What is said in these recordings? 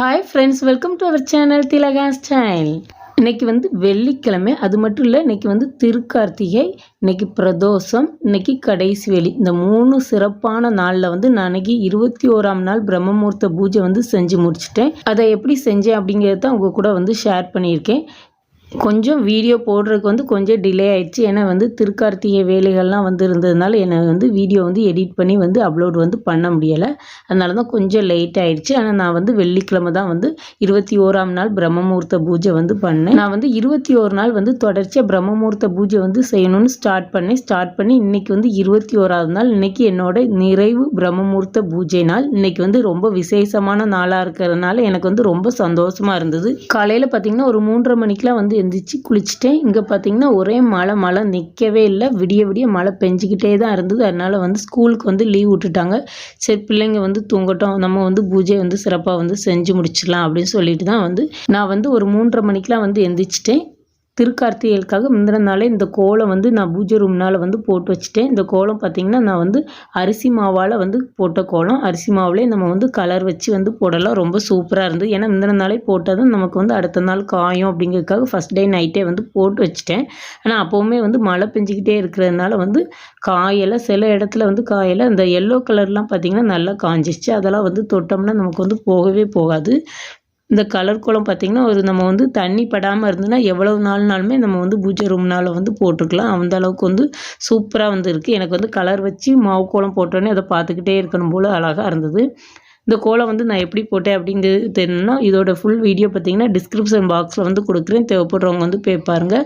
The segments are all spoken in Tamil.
Hi friends welcome to our channel Thilaga style இன்னைக்கு வந்து வெள்ளிக்கிழமை அது மட்டும் இல்லை இன்னைக்கு வந்து திருக்கார்த்திகை இன்னைக்கு பிரதோஷம் இன்னைக்கு கடைசி வெளி இந்த மூணு சிறப்பான நாளில் வந்து நான் அன்னைக்கு இருபத்தி ஓராம் நாள் பிரம்மமூர்த்த பூஜை வந்து செஞ்சு முடிச்சிட்டேன். அதை எப்படி செஞ்சேன் அப்படிங்கிறத தான் உங்கள் கூட வந்து ஷேர் பண்ணியிருக்கேன். கொஞ்சம் வீடியோ போடுறதுக்கு வந்து கொஞ்சம் டிலே ஆயிடுச்சு. ஏன்னா வந்து திருக்கார்த்திகை வேலைகள்லாம் வந்து இருந்ததுனால என்னை வந்து வீடியோ வந்து எடிட் பண்ணி வந்து அப்லோட் வந்து பண்ண முடியலை. அதனால தான் கொஞ்சம் லேட் ஆயிடுச்சு. ஆனால் நான் வந்து வெள்ளிக்கிழமை தான் வந்து இருபத்தி ஓராம் நாள் பிரம்மமூர்த்த பூஜை வந்து பண்ணேன். நான் வந்து இருபத்தி ஓரு நாள் வந்து தொடர்ச்சியாக பிரம்மமூர்த்த பூஜை வந்து செய்யணும்னு ஸ்டார்ட் பண்ணேன். ஸ்டார்ட் பண்ணி இன்றைக்கி வந்து இருபத்தி ஓராவது நாள். இன்றைக்கி என்னோட நிறைவு பிரம்மமூர்த்த பூஜை நாள். இன்றைக்கி வந்து ரொம்ப விசேஷமான நாளாக இருக்கிறதுனால எனக்கு வந்து ரொம்ப சந்தோஷமாக இருந்தது. காலையில் பார்த்திங்கன்னா ஒரு மூன்றரை மணிக்கெலாம் வந்து எந்திரிச்சு குளிச்சுட்டேன். இங்கே பார்த்தீங்கன்னா ஒரே மழை மழை நிற்கவே இல்லை. விடிய விடிய மழை பெஞ்சிக்கிட்டே தான் இருந்தது. அதனால் வந்து ஸ்கூலுக்கு வந்து லீவ் விட்டுட்டாங்க. சரி பிள்ளைங்க வந்து தூங்கட்டும். நம்ம வந்து பூஜை வந்து சிறப்பாக வந்து செஞ்சு முடிச்சிடலாம் அப்படின்னு சொல்லிட்டு தான் வந்து நான் வந்து ஒரு மூன்றரை மணிக்கெலாம் வந்து எந்திரிச்சிட்டேன். திருக்கார்த்திகைக்காக முந்தின நாளே இந்த கோலம் வந்து நான் பூஜை ரூம்னால் வந்து போட்டு வச்சுட்டேன். இந்த கோலம் பார்த்திங்கன்னா நான் வந்து அரிசி மாவால் வந்து போட்ட கோலம். அரிசி மாவுலேயே நம்ம வந்து கலர் வச்சு வந்து போடலாம். ரொம்ப சூப்பராக இருந்தது. ஏன்னா முந்தின நாளே போட்டால் தான் நமக்கு வந்து அடுத்த நாள் காயும் அப்படிங்கிறதுக்காக ஃபஸ்ட் டே நைட்டே வந்து போட்டு வச்சுட்டேன். ஆனால் அப்போவுமே வந்து மழை பெஞ்சிக்கிட்டே இருக்கிறதுனால வந்து காயெல்லாம் சில இடத்துல வந்து காயில் அந்த எல்லோ கலர்லாம் பார்த்திங்கன்னா நல்லா காஞ்சிச்சு அதெல்லாம் வந்து தொட்டோம்னா நமக்கு வந்து போகவே போகாது. இந்த கலர் கோலம் பார்த்திங்கன்னா ஒரு நம்ம வந்து தண்ணி படாமல் இருந்ததுன்னா எவ்வளவு நாள்னாலுமே நம்ம வந்து பூஜை ரூம்னால் வந்து போட்டுக்கலாம் அந்த அளவுக்கு வந்து சூப்பராக வந்து இருக்குது எனக்கு வந்து கலர் வச்சு மாவு கோலம் போட்டோன்னே அதை பார்த்துக்கிட்டே இருக்கணும் போல் அழகாக இருந்தது. இந்த கோலம் வந்து நான் எப்படி போட்டேன் அப்படிங்கிறது தெரியணும்னா இதோட ஃபுல் வீடியோ பார்த்தீங்கன்னா டிஸ்கிரிப்ஷன் பாக்ஸில் வந்து கொடுக்குறேன். தேவைப்படுறவங்க வந்து போய் பாருங்கள்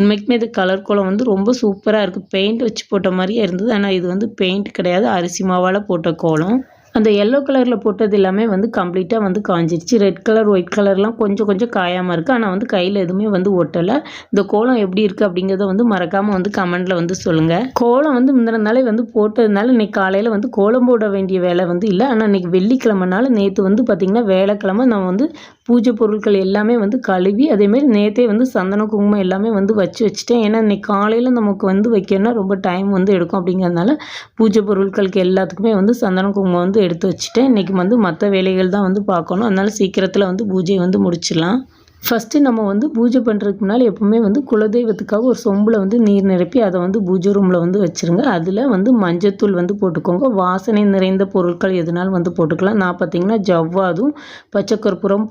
உண்மைக்குமே இது கலர் கோலம் வந்து ரொம்ப சூப்பராக இருக்குது பெயிண்ட் வச்சு போட்ட மாதிரியே இருந்தது. ஆனால் இது வந்து பெயிண்ட் கிடையாது. அரிசி மாவால் போட்ட கோலம். அந்த எல்லோ கலரில் போட்டது எல்லாமே வந்து கம்ப்ளீட்டாக வந்து காஞ்சிடுச்சு ரெட் கலர் ஒயிட் கலர்லாம் கொஞ்சம் கொஞ்சம் காயாமல் இருக்குது ஆனால் வந்து கையில் எதுவுமே வந்து ஒட்டலை. இந்த கோலம் எப்படி இருக்குது அப்படிங்கிறத வந்து மறக்காமல் வந்து கமெண்டில் வந்து சொல்லுங்கள் கோலம் வந்து முந்தின நாளே வந்து போட்டதுனால இன்றைக்கி காலையில் வந்து கோலம் போட வேண்டிய வேலை வந்து இல்லை. ஆனால் இன்றைக்கி வெள்ளிக்கிழமைனால நேற்று வந்து பார்த்திங்கன்னா வேலைக்கிழமை நான் வந்து பூஜை பொருட்கள் எல்லாமே வந்து கழுவி அதேமாரி நேற்றே வந்து சந்தன குங்குமம் எல்லாமே வந்து வச்சு வச்சுட்டேன். ஏன்னா இன்றைக்கி காலையில் நமக்கு வந்து வைக்கணும்னா ரொம்ப டைம் வந்து எடுக்கும் அப்படிங்கிறதுனால பூஜை பொருட்களுக்கு எல்லாத்துக்குமே வந்து சந்தன குங்குமம் வந்து எடுத்து வச்சுட்டேன். இன்றைக்கி வந்து மற்ற வேலைகள் தான் வந்து பார்க்கணும். அதனால் சீக்கிரத்தில் வந்து பூஜையை வந்து முடிச்சிடலாம். ஃபஸ்ட்டு நம்ம வந்து பூஜை பண்ணுறதுக்கு முன்னால் எப்போவுமே வந்து குலதெய்வத்துக்காக ஒரு சொம்பில் வந்து நீர் நிரப்பி அதை வந்து பூஜை ரூமில் வந்து வச்சுருங்க. அதில் வந்து மஞ்சத்தூள் வந்து போட்டுக்கோங்க. வாசனை நிறைந்த பொருட்கள் எதுனாலும் வந்து போட்டுக்கலாம். நான் பார்த்திங்கன்னா ஜவ்வாதும் பச்சை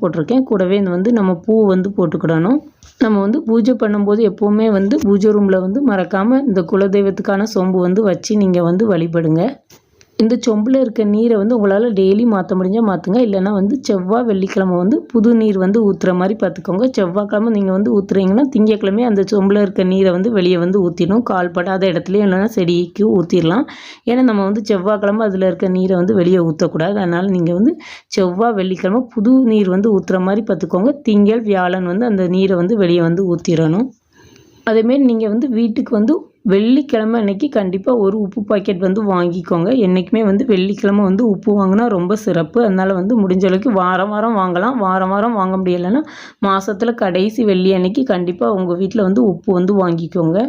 போட்டிருக்கேன். கூடவே இந்த வந்து நம்ம பூ வந்து போட்டுக்கிடணும். நம்ம வந்து பூஜை பண்ணும்போது எப்போவுமே வந்து பூஜை ரூமில் வந்து மறக்காமல் இந்த குலதெய்வத்துக்கான சொம்பு வந்து வச்சு நீங்கள் வந்து வழிபடுங்க. இந்த சொம்பில் இருக்க நீரை வந்து உங்களால் டெய்லி மாற்ற முடிஞ்சால் மாற்றுங்க இல்லைனா வந்து செவ்வாய் வெள்ளிக்கிழமை வந்து புது நீர் வந்து ஊற்றுற மாதிரி பார்த்துக்கோங்க செவ்வாய்க்கிழமை நீங்கள் வந்து ஊற்றுறீங்கன்னா திங்கக்கிழமை அந்த சொம்பில் இருக்க நீரை வந்து வெளியே வந்து ஊற்றிடணும் கால் படாத இடத்துலையும் இல்லைனா செடிக்கு ஊற்றிடலாம் ஏன்னா நம்ம வந்து செவ்வாய்க்கிழமை அதில் இருக்க நீரை வந்து வெளியே ஊற்றக்கூடாது அதனால் நீங்கள் வந்து செவ்வாய் வெள்ளிக்கிழமை புது நீர் வந்து ஊற்றுற மாதிரி பார்த்துக்கோங்க திங்கள் வியாழன் வந்து அந்த நீரை வந்து வெளியே வந்து ஊற்றிடணும் அதேமாரி நீங்கள் வந்து வீட்டுக்கு வந்து வெள்ளிக்கிழமை அன்னைக்கு கண்டிப்பாக ஒரு உப்பு பாக்கெட் வந்து வாங்கிக்கோங்க. என்றைக்குமே வந்து வெள்ளிக்கிழமை வந்து உப்பு வாங்கினா ரொம்ப சிறப்பு. அதனால் வந்து முடிஞ்ச அளவுக்கு வாரம் வாரம் வாங்கலாம். வாரம் வாரம் வாங்க முடியலைன்னா மாதத்தில் கடைசி வெள்ளி அன்னைக்கு கண்டிப்பாக உங்கள் வீட்டில் வந்து உப்பு வந்து வாங்கிக்கோங்க.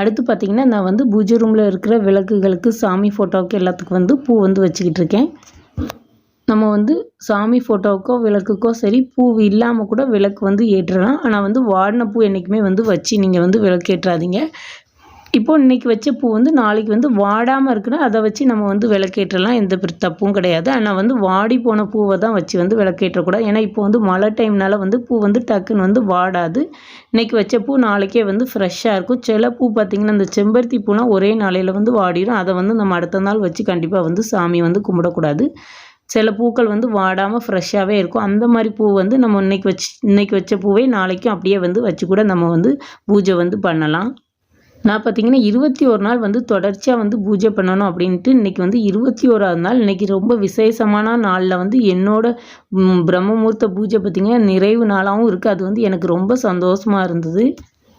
அடுத்து பார்த்திங்கன்னா நான் வந்து பூஜை ரூமில் இருக்கிற விளக்குகளுக்கு சாமி ஃபோட்டோவுக்கு எல்லாத்துக்கும் வந்து பூ வந்து வச்சுக்கிட்டு இருக்கேன். நம்ம வந்து சாமி ஃபோட்டோவுக்கோ விளக்குக்கோ சரி பூ இல்லாமல் கூட விளக்கு வந்து ஏற்றலாம். ஆனால் வந்து வாடின பூ என்றைக்குமே வந்து வச்சு நீங்கள் வந்து விளக்கு ஏற்றாதீங்க. இப்போது இன்றைக்கி வச்ச பூ வந்து நாளைக்கு வந்து வாடாமல் இருக்குன்னா அதை வச்சு நம்ம வந்து விளக்கேற்றலாம். எந்த தப்பும் கிடையாது. ஆனால் வந்து வாடி போன பூவை தான் வச்சு வந்து விளக்கேற்றக்கூடாது. ஏன்னா இப்போ வந்து மழை டைம்னால வந்து பூ வந்து டக்குன்னு வந்து வாடாது. இன்றைக்கி வச்ச பூ நாளைக்கே வந்து ஃப்ரெஷ்ஷாக இருக்கும். சில பூ பார்த்திங்கன்னா இந்த செம்பருத்தி பூனால் ஒரே நாளையில் வந்து வாடிடும் அதை வந்து நம்ம அடுத்த நாள் வச்சு கண்டிப்பாக வந்து சாமி வந்து கும்பிடக்கூடாது. சில பூக்கள் வந்து வாடாமல் ஃப்ரெஷ்ஷாகவே இருக்கும். அந்த மாதிரி பூ வந்து நம்ம இன்றைக்கி வச்சு இன்றைக்கி வச்ச பூவே நாளைக்கும் அப்படியே வந்து வச்சு கூட நம்ம வந்து பூஜை வந்து பண்ணலாம். நான் பார்த்திங்கன்னா இருபத்தி ஒரு நாள் வந்து தொடர்ச்சியாக வந்து பூஜை பண்ணணும் அப்படின்ட்டு இன்றைக்கி வந்து இருபத்தி ஓராவது நாள். இன்றைக்கி ரொம்ப விசேஷமான நாளில் வந்து என்னோட பிரம்மமூர்த்த பூஜை பார்த்திங்கன்னா நிறைவு நாளாகவும் இருக்குது அது வந்து எனக்கு ரொம்ப சந்தோஷமாக இருந்தது.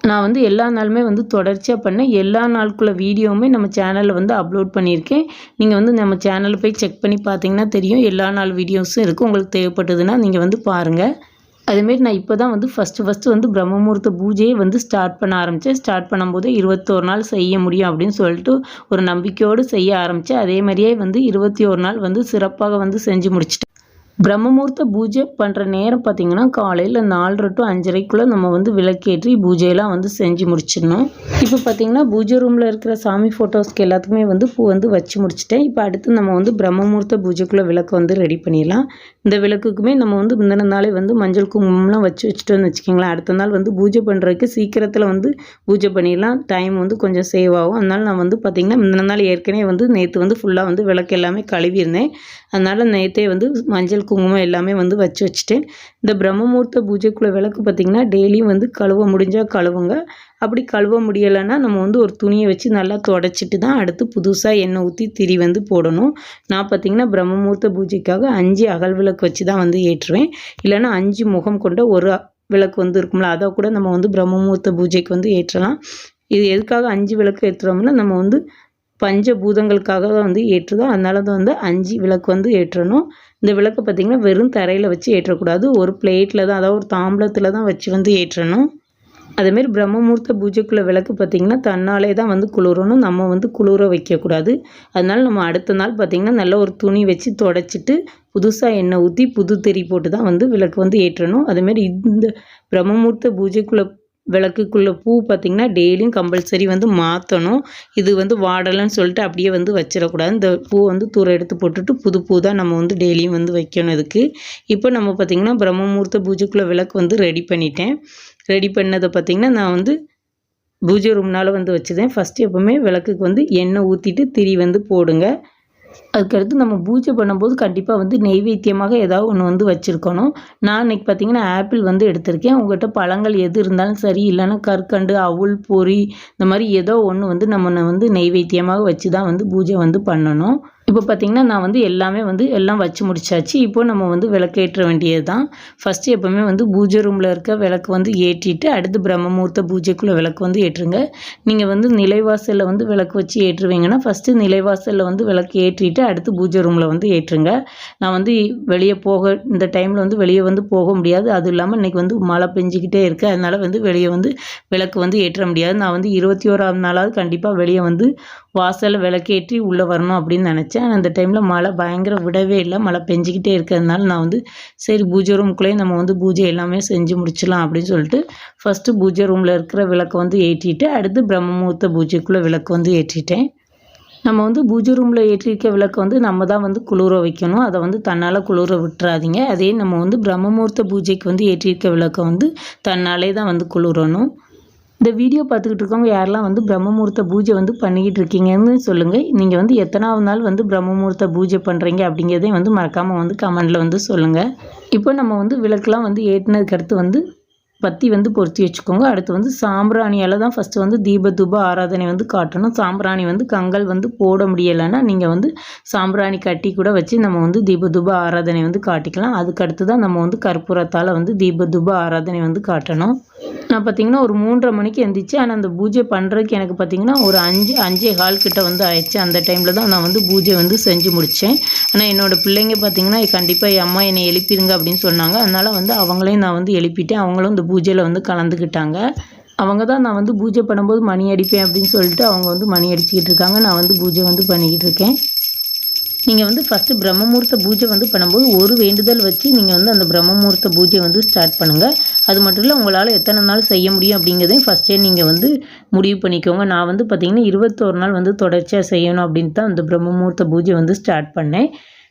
நான் வந்து எல்லா நாளுமே வந்து தொடர்ச்சியாக பண்ணேன் எல்லா நாளுக்குள்ள வீடியோவுமே நம்ம சேனலில் வந்து அப்லோட் பண்ணியிருக்கேன். நீங்கள் வந்து நம்ம சேனலில் போய் செக் பண்ணி பார்த்தீங்கன்னா தெரியும். எல்லா நாள் வீடியோஸும் இருக்குது உங்களுக்கு தேவைப்பட்டதுன்னா நீங்கள் வந்து பாருங்கள் அதுமாரி நான் இப்போ தான் வந்து ஃபஸ்ட்டு ஃபஸ்ட்டு வந்து பிரம்மமுகூர்த்த பூஜையை வந்து ஸ்டார்ட் பண்ண ஆரம்பித்தேன் ஸ்டார்ட் பண்ணும்போது இருபத்தோரு நாள் செய்ய முடியும் அப்படின்னு சொல்லிட்டு ஒரு நம்பிக்கையோடு செய்ய ஆரம்பித்தேன் அதே மாதிரியே வந்து இருபத்தி ஒரு நாள் வந்து சிறப்பாக வந்து செஞ்சு முடிச்சிட்டேன். பிரம்மமுகூர்த்த பூஜை பண்ணுற நேரம் பார்த்திங்கன்னா காலையில் நாலரை டு அஞ்சரைக்குள்ளே நம்ம வந்து விளக்கேற்றி பூஜையெல்லாம் வந்து செஞ்சு முடிச்சிடணும். இப்போ பார்த்திங்கன்னா பூஜை ரூமில் இருக்கிற சாமி ஃபோட்டோஸ்க்கு எல்லாத்துக்குமே வந்து பூ வந்து வச்சு முடிச்சிட்டேன். இப்போ அடுத்து நம்ம வந்து பிரம்மமுகூர்த்த பூஜைக்குள்ளே விளக்கு வந்து ரெடி பண்ணிடலாம். இந்த விளக்குக்குமே நம்ம வந்து முந்தின நாளே வந்து மஞ்சள் குங்குமம்லாம் வச்சு வச்சுட்டோன்னு வச்சுக்கோங்களேன். அடுத்த நாள் வந்து பூஜை பண்ணுறதுக்கு சீக்கிரத்தில் வந்து பூஜை பண்ணிடலாம். டைம் வந்து கொஞ்சம் சேவ் ஆகும். அதனால் நான் வந்து பார்த்திங்கன்னா முந்தின நாள் ஏற்கனவே வந்து நேற்று வந்து ஃபுல்லாக வந்து விளக்கு எல்லாமே கழுவியிருந்தேன். அதனால் நேற்றே வந்து மஞ்சள் குங்குமம் எல்லாமே வந்து வச்சு வச்சுட்டேன். இந்த பிரம்மமூர்த்த பூஜைக்குள்ளே விளக்கு பார்த்திங்கன்னா டெய்லியும் வந்து கழுவ முடிஞ்சால் கழுவுங்க. அப்படி கழுவ முடியலைன்னா நம்ம வந்து ஒரு துணியை வச்சு நல்லா தொடச்சிட்டு தான் அடுத்து புதுசாக எண்ணெய் ஊற்றி திரி வந்து போடணும். நான் பார்த்திங்கன்னா பிரம்மமூர்த்த பூஜைக்காக அஞ்சு அகல் விளக்கு வச்சு தான் வந்து ஏற்றுவேன். இல்லைன்னா அஞ்சு முகம் கொண்ட ஒரு விளக்கு வந்து இருக்கும்ல அதை கூட நம்ம வந்து பிரம்மமூர்த்த பூஜைக்கு வந்து ஏற்றலாம். இது எதுக்காக அஞ்சு விளக்கு ஏற்றுறோம்னா நம்ம வந்து பஞ்ச பூதங்களுக்காக தான் வந்து ஏற்றுதோ அதனால தான் வந்து அஞ்சு விளக்கு வந்து ஏற்றணும். இந்த விளக்கு பார்த்திங்கன்னா வெறும் தரையில் வச்சு ஏற்றக்கூடாது. ஒரு பிளேட்டில் தான் அதாவது ஒரு தாம்பளத்தில் தான் வச்சு வந்து ஏற்றணும். அதேமாரி பிரம்மமூர்த்த பூஜைக்குள்ளே விளக்கு பார்த்திங்கன்னா தன்னாலே தான் வந்து குளிரணும். நம்ம வந்து குளிர வைக்கக்கூடாது. அதனால் நம்ம அடுத்த நாள் பார்த்திங்கன்னா நல்ல ஒரு துணி வச்சு தொடச்சிட்டு புதுசாக எண்ணெய் ஊற்றி புது தெரி போட்டு தான் வந்து விளக்கு வந்து ஏற்றணும். அதேமாரி இந்த பிரம்மமூர்த்த பூஜைக்குள்ளே விளக்குக்குள்ளே பூ பார்த்திங்கன்னா டெய்லியும் கம்பல்சரி வந்து மாற்றணும் இது வந்து வாடலைன்னு சொல்லிட்டு அப்படியே வந்து வச்சிடக்கூடாது. இந்த பூ வந்து தூரம் எடுத்து போட்டுட்டு புது பூ தான் நம்ம வந்து டெய்லியும் வந்து வைக்கணும் இதுக்கு. இப்போ நம்ம பார்த்திங்கன்னா பிரம்மமூர்த்த பூஜைக்குள்ளே விளக்கு வந்து ரெடி பண்ணிட்டேன். ரெடி பண்ணதை பார்த்திங்கன்னா நான் வந்து பூஜை ரூம்னால் வந்து வச்சுதேன். ஃபஸ்ட்டு எப்போவுமே விளக்குக்கு வந்து எண்ணெய் ஊற்றிட்டு திரி வந்து போடுங்க. அதுக்கடுத்து நம்ம பூஜை பண்ணும்போது கண்டிப்பாக வந்து நெய்வேத்தியமாக ஏதாவது ஒன்று வந்து வச்சுருக்கணும். நான் இன்றைக்கி பார்த்திங்கன்னா ஆப்பிள் வந்து எடுத்திருக்கேன். உங்கள்கிட்ட பழங்கள் எது இருந்தாலும் சரி இல்லைன்னா கற்கண்டு அவுள் பொறி இந்த மாதிரி ஏதோ ஒன்று வந்து நம்ம வந்து நெய்வேத்தியமாக வச்சு தான் வந்து பூஜை வந்து பண்ணணும். இப்போ பார்த்திங்கன்னா நான் வந்து எல்லாமே வந்து எல்லாம் வச்சு முடிச்சாச்சு. இப்போ நம்ம வந்து விளக்கேற்ற வேண்டியது தான் ஃபஸ்ட்டு எப்போவுமே வந்து பூஜை ரூமில் இருக்க விளக்கு வந்து ஏற்றிட்டு அடுத்து பிரம்மமூர்த்த பூஜைக்குள்ளே விளக்கு வந்து ஏற்றுங்க. நீங்கள் வந்து நிலைவாசலில் வந்து விளக்கு வச்சு ஏற்றுவீங்கன்னா ஃபஸ்ட்டு நிலைவாசலில் வந்து விளக்கு ஏற்றிட்டு அடுத்து பூஜை ரூமில் வந்து ஏற்றுங்க. நான் வந்து வெளியே போக இந்த டைமில் வந்து வெளியே வந்து போக முடியாது. அதுவும் இல்லாமல் இன்றைக்கி வந்து மழை பெஞ்சிக்கிட்டே இருக்குது அதனால் வந்து வெளியே வந்து விளக்கு வந்து ஏற்ற முடியாது. நான் வந்து இருபத்தி ஓராம் நாளாவது கண்டிப்பாக வெளியே வந்து வாசலில் விளக்கேற்றி உள்ளே வரணும் அப்படின்னு நினச்சேன். அந்த டைமில் மழை பயங்கர விடவே இல்லை. மழை பெஞ்சிக்கிட்டே இருக்கிறதுனால நான் வந்து சரி பூஜை ரூம்குள்ளேயே நம்ம வந்து பூஜை எல்லாமே செஞ்சு முடிச்சிடலாம் அப்படின்னு சொல்லிட்டு ஃபஸ்ட்டு பூஜை ரூமில் இருக்கிற விளக்கை வந்து ஏற்றிட்டு அடுத்து பிரம்மமுகூர்த்த பூஜைக்குள்ளே விளக்கு வந்து ஏற்றிட்டேன். நம்ம வந்து பூஜை ரூமில் ஏற்றிருக்க விளக்கை வந்து நம்ம தான் வந்து குளிர வைக்கணும். அதை வந்து தன்னால் குளிர விட்டுறாதீங்க. அதே நம்ம வந்து பிரம்மமுகூர்த்த பூஜைக்கு வந்து ஏற்றிருக்க விளக்கை வந்து தன்னாலே தான் வந்து குளிரணும். இந்த வீடியோ பார்த்துக்கிட்டு இருக்கவங்க யாரெல்லாம் வந்து பிரம்மமுகூர்த்த பூஜை வந்து பண்ணிக்கிட்டு இருக்கீங்கன்னு சொல்லுங்கள் நீங்கள் வந்து எத்தனாவது நாள் வந்து பிரம்மமுகூர்த்த பூஜை பண்ணுறீங்க அப்படிங்கிறதையும் வந்து மறக்காமல் வந்து கமெண்டில் வந்து சொல்லுங்கள் இப்போ நம்ம வந்து விளக்கெலாம் வந்து ஏற்றினதுக்கு அடுத்து வந்து பத்தி வந்து பொருத்தி வச்சுக்கோங்க. அடுத்து வந்து சாம்பிராணியால் தான் ஃபஸ்ட்டு வந்து தீப தூப ஆராதனை வந்து காட்டணும். சாம்பிராணி வந்து கங்கல் வந்து போட முடியலைன்னா நீங்கள் வந்து சாம்பிராணி கட்டி கூட வச்சு நம்ம வந்து தீப தூப ஆராதனை வந்து காட்டிக்கலாம். அதுக்கு அடுத்து தான் நம்ம வந்து கற்பூரத்தால் வந்து தீப தூப ஆராதனை வந்து காட்டணும். நான் பார்த்தீங்கன்னா ஒரு மூன்றரை மணிக்கு எந்திரிச்சு ஆனால் அந்த பூஜை பண்ணுறதுக்கு எனக்கு பார்த்தீங்கன்னா ஒரு அஞ்சு அஞ்சே கால் கிட்ட வந்து ஆயிடுச்சு. அந்த டைமில் தான் நான் வந்து பூஜை வந்து செஞ்சு முடித்தேன் ஆனால் என்னோடய பிள்ளைங்க பார்த்தீங்கன்னா கண்டிப்பாக என் அம்மா என்னை எழுப்பிடுங்க அப்படின்னு சொன்னாங்க. அதனால் வந்து அவங்களையும் நான் வந்து எழுப்பிட்டேன். அவங்களும் இந்த பூஜையில் வந்து கலந்துக்கிட்டாங்க அவங்க தான் நான் வந்து பூஜை பண்ணும்போது மணி அடிப்பேன் அப்படின்னு சொல்லிட்டு அவங்க வந்து மணி அடிச்சுக்கிட்டு இருக்காங்க. நான் வந்து பூஜை வந்து பண்ணிக்கிட்டு இருக்கேன். நீங்கள் வந்து ஃபஸ்ட்டு பிரம்மமூர்த்த பூஜை வந்து பண்ணும்போது ஒரு வேண்டுதல் வச்சு நீங்கள் வந்து அந்த பிரம்மமூர்த்த பூஜை வந்து ஸ்டார்ட் பண்ணுங்கள் அது மட்டும் இல்லை உங்களால் எத்தனை நாள் செய்ய முடியும் அப்படிங்கிறதையும் ஃபஸ்ட்டே நீங்கள் வந்து முடிவு பண்ணிக்கோங்க. நான் வந்து பார்த்திங்கன்னா இருபத்தோரு நாள் வந்து தொடர்ச்சியாக செய்யணும் அப்படின்ட்டு தான் அந்த பிரம்மமூர்த்த பூஜை வந்து ஸ்டார்ட் பண்ணேன்.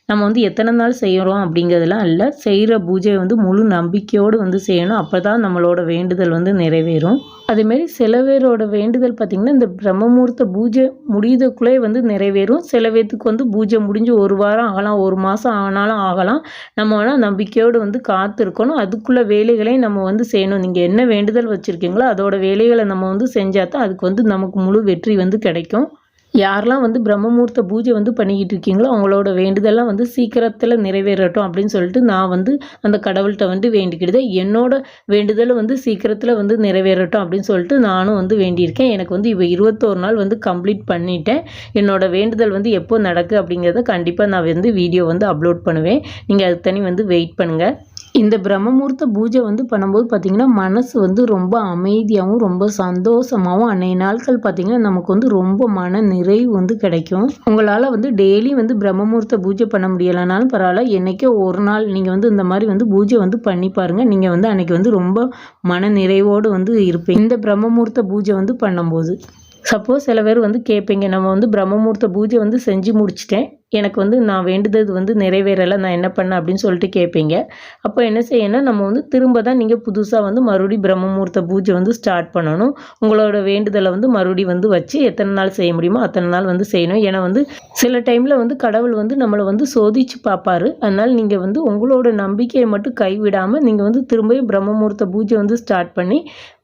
நம்ம வந்து எத்தனை நாள் செய்கிறோம் அப்படிங்கிறதுலாம் இல்லை. செய்கிற பூஜையை வந்து முழு நம்பிக்கையோடு வந்து செய்யணும். அப்போ தான் நம்மளோட வேண்டுதல் வந்து நிறைவேறும். அதேமாரி சில பேரோட வேண்டுதல் பார்த்திங்கன்னா இந்த பிரம்மமூர்த்த பூஜை முடியதுக்குள்ளே வந்து நிறைவேறும். சில பேர்த்துக்கு வந்து பூஜை முடிஞ்சு ஒரு வாரம் ஆகலாம் ஒரு மாதம் ஆனாலும் ஆகலாம். நம்ம வேணால் நம்பிக்கையோடு வந்து காத்திருக்கணும். அதுக்குள்ளே வேலைகளையும் நம்ம வந்து செய்யணும். நீங்கள் என்ன வேண்டுதல் வச்சுருக்கீங்களோ அதோட வேலைகளை நம்ம வந்து செஞ்சால் தான் அதுக்கு வந்து நமக்கு முழு வெற்றி வந்து கிடைக்கும். யாரெல்லாம் வந்து பிரம்மமூர்த்த பூஜை வந்து பண்ணிக்கிட்டு இருக்கீங்களோ அவங்களோட வேண்டுதெல்லாம் வந்து சீக்கிரத்தில் நிறைவேறட்டும் அப்படின்னு சொல்லிட்டு நான் வந்து அந்த கடவுள்கிட்ட வந்து வேண்டிக்கிடுது என்னோட வேண்டுதலை வந்து சீக்கிரத்தில் வந்து நிறைவேறட்டும் அப்படின்னு சொல்லிட்டு நானும் வந்து வேண்டியிருக்கேன். எனக்கு வந்து இப்போ இருபத்தோரு நாள் வந்து கம்ப்ளீட் பண்ணிட்டேன். என்னோட வேண்டுதல் வந்து எப்போ நடக்கு அப்படிங்கிறத கண்டிப்பாக நான் வந்து வீடியோ வந்து அப்லோட் பண்ணுவேன். நீங்கள் அது தனி வந்து வெயிட் பண்ணுங்கள் இந்த பிரம்மமுகூர்த்த பூஜை வந்து பண்ணும்போது பார்த்திங்கன்னா மனசு வந்து ரொம்ப அமைதியாகவும் ரொம்ப சந்தோஷமாகவும் அன்னைய நாட்கள் பார்த்திங்கன்னா நமக்கு வந்து ரொம்ப மன நிறைவு வந்து கிடைக்கும். உங்களால் வந்து டெய்லி வந்து பிரம்மமுகூர்த்த பூஜை பண்ண முடியலைனாலும் பரவாயில்ல. என்றைக்கோ ஒரு நாள் நீங்கள் வந்து இந்த மாதிரி வந்து பூஜை வந்து பண்ணி பாருங்கள் நீங்கள் வந்து அன்றைக்கி வந்து ரொம்ப மன நிறைவோடு வந்து இருப்பீங்க. இந்த பிரம்மமுகூர்த்த பூஜை வந்து பண்ணும்போது. சப்போஸ் சில பேர் வந்து கேட்பீங்க நம்ம வந்து பிரம்மமுகூர்த்த பூஜை வந்து செஞ்சு முடிச்சிட்டேன். எனக்கு வந்து நான் வேண்டுதது வந்து நிறைவேறலை நான் என்ன பண்ணேன் அப்படின்னு சொல்லிட்டு கேட்பீங்க அப்போ என்ன செய்யணும் நம்ம வந்து திரும்ப தான் நீங்கள் புதுசாக வந்து மறுபடியும் பிரம்மமூர்த்த பூஜை வந்து ஸ்டார்ட் பண்ணணும். உங்களோட வேண்டுதலை வந்து மறுபடி வந்து வச்சு எத்தனை நாள் செய்ய முடியுமோ அத்தனை நாள் வந்து செய்யணும். ஏன்னா வந்து சில டைமில் வந்து கடவுள் வந்து நம்மளை வந்து சோதிச்சு பார்ப்பாரு. அதனால் நீங்கள் வந்து உங்களோட நம்பிக்கையை மட்டும் கைவிடாமல் நீங்கள் வந்து திரும்பியும் பிரம்மமூர்த்த பூஜை வந்து ஸ்டார்ட் பண்ணி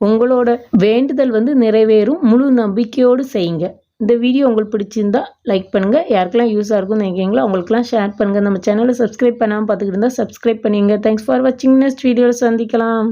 உங்களோட வேண்டுதல் வந்து நிறைவேறும். முழு நம்பிக்கையோடு செய்யுங்க. இந்த வீடியோ உங்களுக்கு பிடிச்சிருந்தா லைக் பண்ணுங்கள் யாருக்கெல்லாம் யூஸாக இருக்கும்னு நினைக்கிறீங்களோ அவங்களுக்குலாம் ஷேர் பண்ணுங்கள் நம்ம சேனலை சப்ஸ்கிரைப் பண்ணாமல் பார்த்துக்கிட்டு இருந்தால் சப்ஸ்கிரைப் பண்ணிங்க தேங்க்ஸ் ஃபார் வாட்சிங் நெக்ஸ்ட் வீடியோவில் சந்திக்கலாம்.